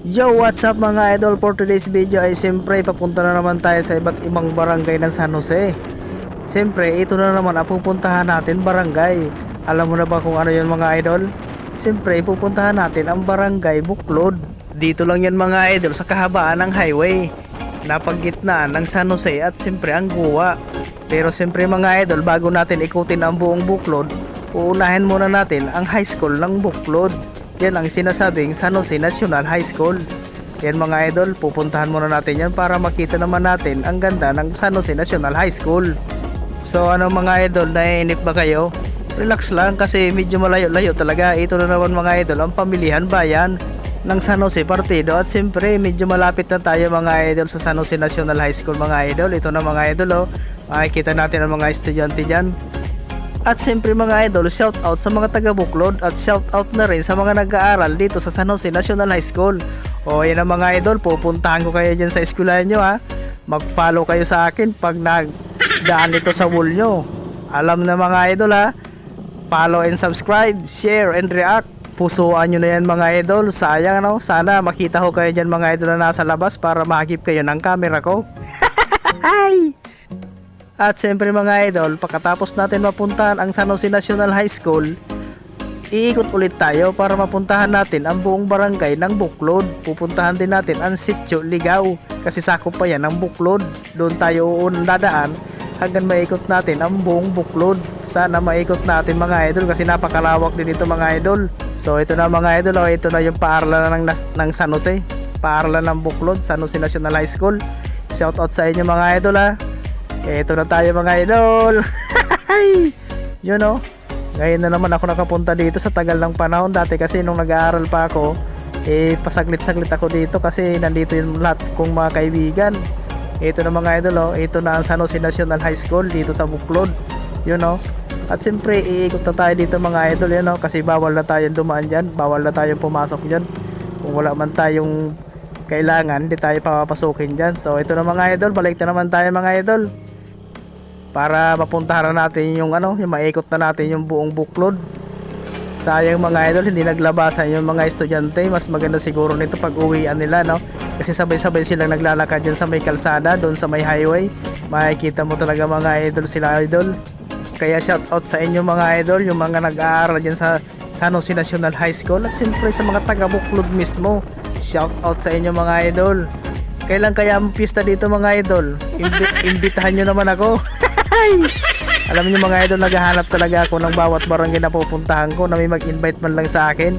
Yo, what's up mga idol? For today's video ay siyempre papunta na naman tayo sa iba't ibang barangay ng San Jose. Siyempre, ito na naman ang pupuntahan natin barangay. Alam mo na ba kung ano yun mga idol? Siyempre, pupuntahan natin ang barangay Buklod. Dito lang yan mga idol sa kahabaan ng highway. Napaggitnaan ng San Jose at siyempre ang Guwa. Pero siyempre mga idol, bago natin ikutin ang buong Buklod, uunahin muna natin ang high school ng Buklod. Yan ang sinasabing San Jose National High School. Yan mga idol, pupuntahan muna natin yan para makita naman natin ang ganda ng San Jose National High School. So ano mga idol, naiinip ba kayo? Relax lang kasi medyo malayo-layo talaga. Ito na naman mga idol, ang pamilihan bayan ng San Jose Partido at siyempre medyo malapit na tayo mga idol sa San Jose National High School mga idol. Ito na mga idol oh. Makikita natin ang mga estudyante dyan. At siyempre mga idol, shout out sa mga taga Buklod at shout out na rin sa mga nag-aaral dito sa San Jose National High School. O yan ang mga idol, pupuntahan ko kayo dyan sa eskwelahan nyo ha. Mag-follow kayo sa akin pag nagdaan dito sa wall nyo. Alam na mga idol ha. Follow and subscribe, share and react. Pusuan nyo na yan mga idol. Sayang ano, sana makita ko kayo dyan mga idol na nasa labas para mahagip kayo ng camera ko. Hi! At siyempre mga idol, pagkatapos natin mapuntahan ang San Jose National High School, iikot ulit tayo para mapuntahan natin ang buong barangay ng Buklod. Pupuntahan din natin ang Sitio Ligaw kasi sakop pa yan ng Buklod. Doon tayo uun dadaan hanggang maikot natin ang buong Buklod. Sana maikot natin mga idol kasi napakalawak din ito mga idol. So ito na mga idol, oh, ito na yung paaralan ng, ng San Jose. Paaralan ng Buklod, San Jose National High School. Shout out sa inyo mga idol ha. Eto na tayo mga idol. you know, ngayon na naman ako nakapunta dito sa tagal ng panahon. Dati kasi nung nag-aaral pa ako, eh pasaglit-saglit ako dito kasi nandito yung lahat kong mga kaibigan. Ito na mga idol, oh. ito na ang San Jose National High School dito sa Buklod. You know, at siyempre iikot na tayo dito mga idol, you know, kasi bawal na tayong dumaan dyan, bawal na tayong pumasok dyan. Kung wala man tayong kailangan, hindi tayo papapasukin dyan. So ito na mga idol, balik na naman tayo mga idol para mapuntahan na natin yung ano, yung maikot na natin yung buong buklod. Sayang mga idol, hindi naglabasan yung mga estudyante. Mas maganda siguro nito pag uwian nila, no? Kasi sabay-sabay silang naglalakad dyan sa may kalsada, doon sa may highway. Makikita mo talaga mga idol sila idol. Kaya shout out sa inyo mga idol, yung mga nag-aaral dyan sa San Jose National High School. At siyempre sa mga taga buklod mismo. Shout out sa inyo mga idol. Kailan kaya ang pista dito mga idol? Imbi- imbitahan nyo naman ako. Alam niyo mga idol, naghahanap talaga ako ng bawat barangay na pupuntahan ko na may mag-invite man lang sa akin.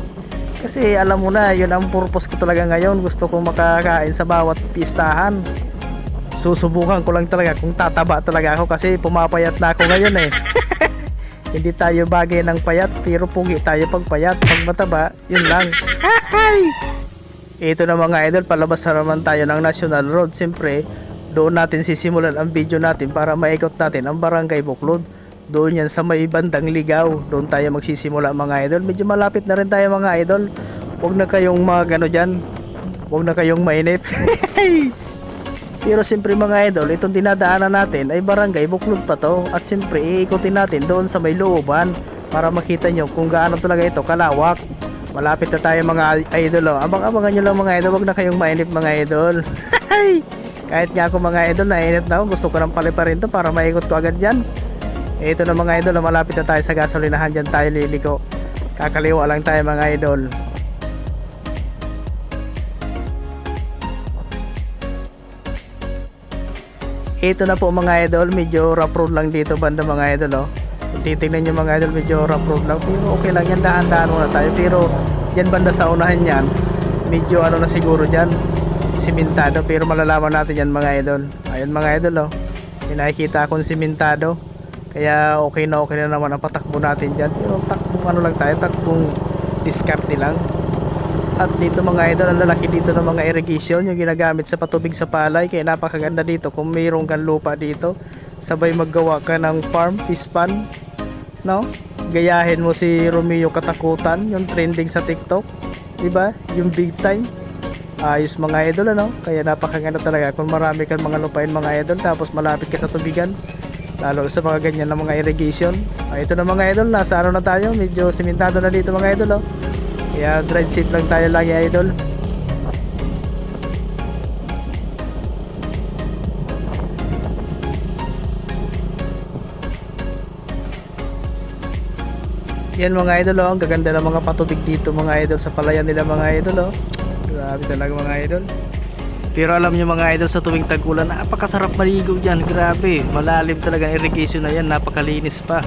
Kasi alam mo na, yun ang purpose ko talaga ngayon. Gusto kong makakain sa bawat pistahan. Susubukan ko lang talaga kung tataba talaga ako kasi pumapayat na ako ngayon eh. Hindi tayo bagay ng payat pero pugi tayo pag payat. Pag mataba, yun lang. Ito na mga idol, palabas na naman tayo ng National Road. Siyempre, doon natin sisimulan ang video natin para maikot natin ang Barangay Buklod. Doon yan sa may bandang ligaw. Doon tayo magsisimula mga idol. Medyo malapit na rin tayo mga idol. Huwag na kayong mga gano dyan. Huwag na kayong mainip. Pero siyempre mga idol, itong dinadaanan natin ay Barangay Buklod pa to. At siyempre, iikutin natin doon sa may looban para makita nyo kung gaano talaga ito kalawak. Malapit na tayo mga idol. Oh. Abang-abangan nyo lang mga idol. Huwag na kayong mainip mga idol. Kahit nga ako mga idol, nainip na ako. Gusto ko nang paliparin to para maikot ko agad dyan. Ito na mga idol, malapit na tayo sa gasolinahan. Dyan tayo liliko. Kakaliwa lang tayo mga idol. Ito na po mga idol, medyo rough road lang dito banda mga idol oh. Kung titignan nyo mga idol, medyo rough road lang. Pero okay lang yan, dahan-dahan muna tayo. Pero yan banda sa unahan yan, medyo ano na siguro dyan, simentado. Pero malalaman natin yan mga idol. Ayun mga idol oh. May nakikita akong simentado. Kaya okay na okay na naman ang patakbo natin dyan. Pero takbong ano lang tayo, takbong diskarte lang. At dito mga idol, ang lalaki dito ng mga irrigation, yung ginagamit sa patubig sa palay. Kaya napakaganda dito kung mayroong kang lupa dito. Sabay maggawa ka ng farm, fish. No? Gayahin mo si Romeo Katakutan, yung trending sa TikTok. Diba? Yung big time ayos mga idol ano kaya napakaganda talaga kung marami kang mga lupain mga idol tapos malapit ka sa tubigan lalo sa mga ganyan na mga irrigation uh, ito na mga idol nasa ano na tayo medyo simentado na dito mga idol oh. kaya drive safe lang tayo lagi idol yan mga idol oh. ang gaganda ng mga patubig dito mga idol sa palayan nila mga idol oh. Grabe talaga mga idol. Pero alam nyo mga idol sa tuwing tag-ulan, napakasarap maligo dyan. Grabe, malalim talaga ang irrigation na yan, napakalinis pa.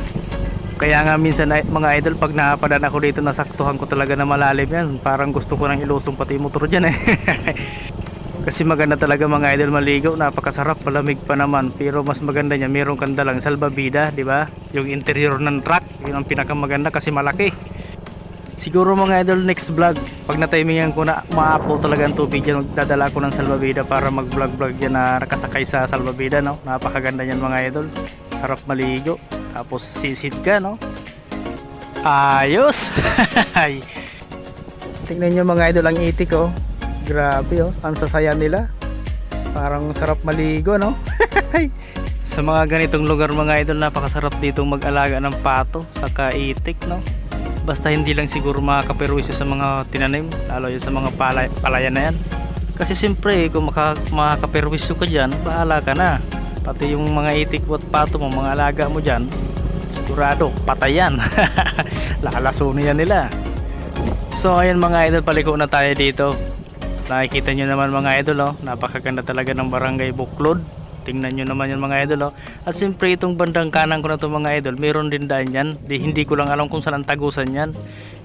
Kaya nga minsan mga idol pag napadaan ako dito nasaktuhan ko talaga na malalim yan. Parang gusto ko nang ilusong pati motor dyan eh. Kasi maganda talaga mga idol maligo, napakasarap, palamig pa naman. Pero mas maganda niya, meron kang dalang salbabida, di ba? Yung interior ng truck, yun ang pinakamaganda kasi malaki. Siguro mga idol next vlog, pag na-timingan ko na ma-upload talaga ang tubig dyan, magdadala ko ng salbabida para mag-vlog-vlog dyan na nakasakay sa salbabida, no? Napakaganda niyan mga idol. Sarap maligo. Tapos sisid ka, no? Ayos! Tingnan nyo mga idol ang itik, oh. Grabe, oh. Ang sasaya nila. Parang sarap maligo, no? sa mga ganitong lugar mga idol, napakasarap dito mag-alaga ng pato, saka itik, no? Basta hindi lang siguro makakaperwisyo sa mga tinanim, lalo yun sa mga palay, palayan na yan. Kasi siyempre, kung maka, makakaperwisyo ka dyan, bahala ka na. Pati yung mga itik at pato mo, mga alaga mo dyan, sigurado, patayan. Lalasunin yan nila. So ayan mga idol, paliko na tayo dito. Nakikita nyo naman mga idol, oh, napakaganda talaga ng barangay Buklod. Tingnan nyo naman yung mga idol. Oh. At siyempre itong bandang kanan ko na to mga idol, meron din daan yan. Di, hindi ko lang alam kung saan ang tagusan yan.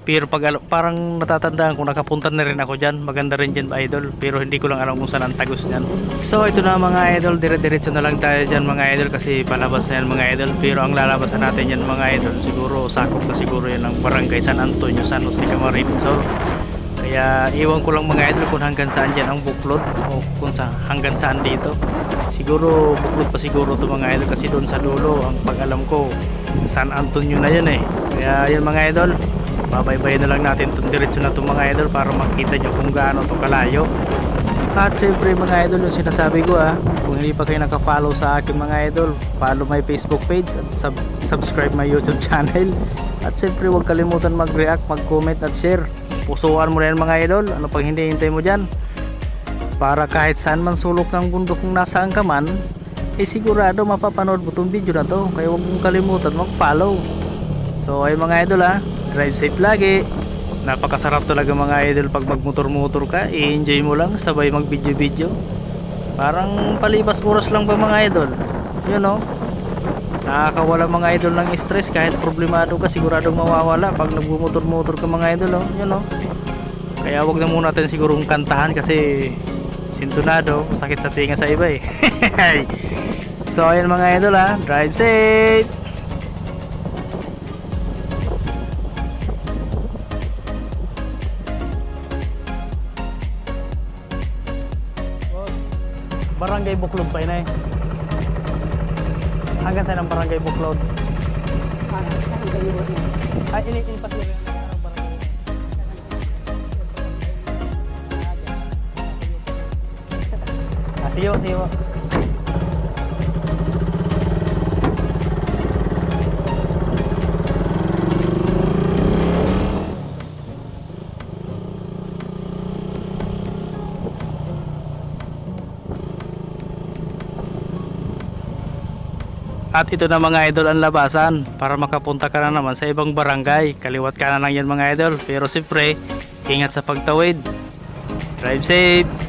Pero pag parang natatandaan ko nakapunta na rin ako dyan. Maganda rin dyan idol. Pero hindi ko lang alam kung saan ang tagus yan. So ito na mga idol, dire-diretso na lang tayo dyan mga idol kasi palabas na yan mga idol. Pero ang lalabasan natin yan mga idol, siguro sakop na siguro yan ng barangay San Antonio, San Jose Camarines Sur. Kaya iwan ko lang mga idol kung hanggang saan dyan ang buklod o kung sa, hanggang saan dito. Siguro buklod pa siguro to mga idol kasi doon sa dulo ang pag-alam ko San Antonio na yun eh. Kaya yun mga idol, babaybayin na lang natin itong diretso na itong mga idol para makita nyo kung gaano to kalayo. At siyempre mga idol yung sinasabi ko ah, kung hindi pa kayo nakafollow sa akin mga idol, follow my Facebook page at sub- subscribe my YouTube channel. At siyempre huwag kalimutan mag-react, mag-comment at share. Pusuan mo yan mga idol, ano pang hindi hintay mo dyan. Para kahit saan man sulok ng bundok kung nasaan ka man, eh sigurado mapapanood mo itong video na to. Kaya huwag mong kalimutan mag-follow. So ay mga idol ha, drive safe lagi. Napakasarap talaga mga idol pag magmotor-motor ka, i-enjoy mo lang sabay mag-video-video. Parang palipas oras lang ba mga idol? Yun no? Nakakawala mga idol ng stress kahit problemado ka siguradong mawawala pag nagmumotor-motor ka mga idol oh. Yun no? Kaya wag na muna natin sigurong kantahan kasi sintonado, sakit sa tinga sa iba eh. so ayun mga idol ha, drive safe! Barangay Buklod pa yun eh. Hanggang saan ang Barangay Buklod? Ay, ini ini pas yun. ang barangay. Ah, siyo, At ito na mga idol ang labasan para makapunta ka na naman sa ibang barangay. Kaliwat ka na lang yan mga idol. Pero siyempre, ingat sa pagtawid. Drive safe!